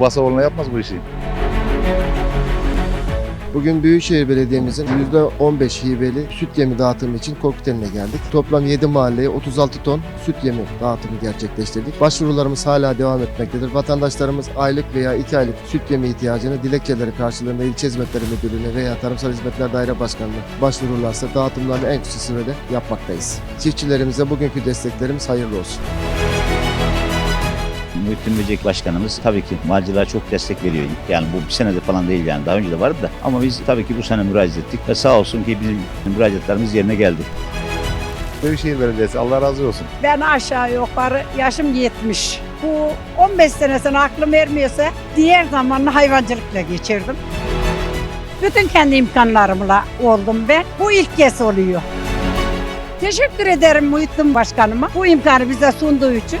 Bu Basaoğlu'na yapmaz bu işi. Bugün Büyükşehir Belediye'mizin %15 hibeli süt yemi dağıtımı için Korkuteli'ne geldik. Toplam 7 mahalleye 36 ton süt yemi dağıtımı gerçekleştirdik. Başvurularımız hala devam etmektedir. Vatandaşlarımız aylık veya 2 aylık süt yemi ihtiyacını dilekçeleri karşılığında İlçe Hizmetleri Müdürlüğü'ne veya Tarımsal Hizmetler Daire Başkanlığı'na başvururlarsa dağıtımlarını en kısa sürede yapmaktayız. Çiftçilerimize bugünkü desteklerimiz hayırlı olsun. Muhittin Böcek Başkanımız tabii ki malcılara çok destek veriyor. Yani bu bir senede falan değil yani daha önce de vardı da. Ama biz tabii ki bu sene müracaat ettik ve sağ olsun ki bizim müracaatlarımız yerine geldi. Büyükşehir Belediyesi Allah razı olsun. Ben aşağı yukarı yaşım 70. Bu 15 senesine aklım ermiyorsa diğer zamanla hayvancılıkla geçirdim. Bütün kendi imkanlarımla oldum ben. Bu ilk kez oluyor. Teşekkür ederim Muhittin Başkanıma bu imkanı bize sunduğu için.